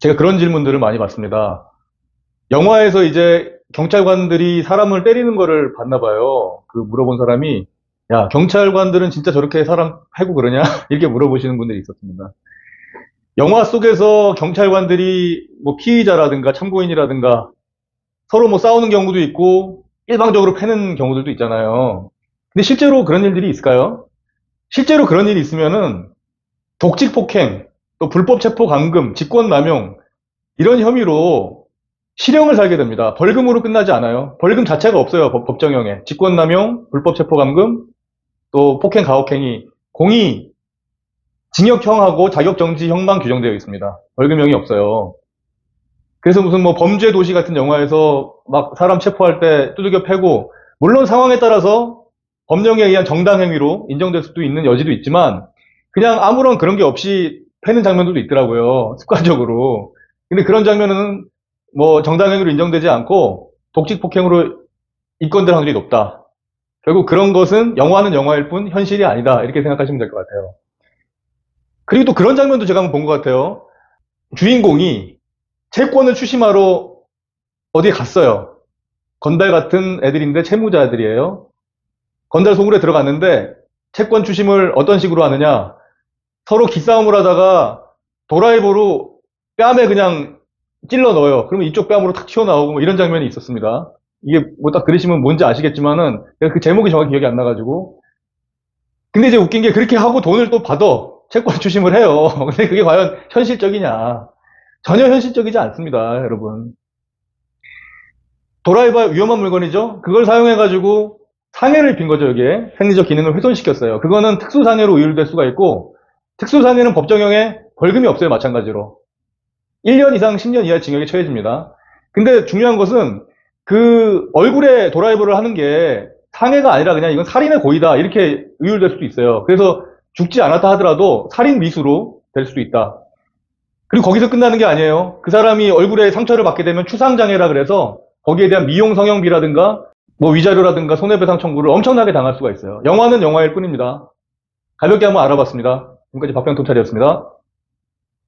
제가 그런 질문들을 많이 받습니다. 영화에서 이제 경찰관들이 사람을 때리는 거를 봤나 봐요. 그 물어본 사람이 야 경찰관들은 진짜 저렇게 사람 패고 그러냐 이렇게 물어보시는 분들이 있었습니다. 영화 속에서 경찰관들이 뭐 피의자라든가 참고인이라든가 서로 뭐 싸우는 경우도 있고 일방적으로 패는 경우들도 있잖아요. 근데 실제로 그런 일들이 있을까요? 실제로 그런 일이 있으면은 독직 폭행, 또 불법 체포 감금, 직권 남용 이런 혐의로 실형을 살게 됩니다. 벌금으로 끝나지 않아요. 벌금 자체가 없어요. 법, 법정형에. 직권 남용, 불법 체포 감금, 또 폭행 가혹행위, 공이 징역형하고 자격정지형만 규정되어 있습니다. 벌금형이 없어요. 그래서 무슨 뭐 범죄 도시 같은 영화에서 막 사람 체포할 때 두들겨 패고 물론 상황에 따라서 법령에 의한 정당 행위로 인정될 수도 있는 여지도 있지만 그냥 아무런 그런 게 없이 패는 장면들도 있더라고요. 습관적으로. 근데 그런 장면은 뭐 정당 행위로 인정되지 않고 독직 폭행으로 입건될 확률이 높다. 결국 그런 것은 영화는 영화일 뿐 현실이 아니다. 이렇게 생각하시면 될 것 같아요. 그리고 또 그런 장면도 제가 한번 본 것 같아요. 주인공이 채권을 추심하러 어디에 갔어요. 건달 같은 애들인데 채무자들이에요. 건달 소굴에 들어갔는데 채권 추심을 어떤 식으로 하느냐. 서로 기싸움을 하다가 도라이버로 뺨에 그냥 찔러 넣어요. 그러면 이쪽 뺨으로 탁 튀어나오고 뭐 이런 장면이 있었습니다. 이게 뭐 딱 들으시면 뭔지 아시겠지만은 그 제목이 정확히 기억이 안 나가지고. 근데 이제 웃긴 게 그렇게 하고 돈을 또 받아. 채권 추심을 해요. 근데 그게 과연 현실적이냐. 전혀 현실적이지 않습니다, 여러분. 도라이버 위험한 물건이죠? 그걸 사용해가지고 상해를 입힌 거죠, 여기에. 생리적 기능을 훼손시켰어요. 그거는 특수상해로 이율될 수가 있고, 특수상해는 법정형에 벌금이 없어요, 마찬가지로. 1년 이상 10년 이하 징역에 처해집니다. 근데 중요한 것은 그 얼굴에 도라이버를 하는 게 상해가 아니라 그냥 이건 살인의 고의다, 이렇게 의율될 수도 있어요. 그래서 죽지 않았다 하더라도 살인 미수로 될 수도 있다. 그리고 거기서 끝나는 게 아니에요. 그 사람이 얼굴에 상처를 받게 되면 추상장애라 그래서 거기에 대한 미용 성형비라든가 뭐 위자료라든가 손해배상 청구를 엄청나게 당할 수가 있어요. 영화는 영화일 뿐입니다. 가볍게 한번 알아봤습니다. 지금까지 박병토찰이었습니다.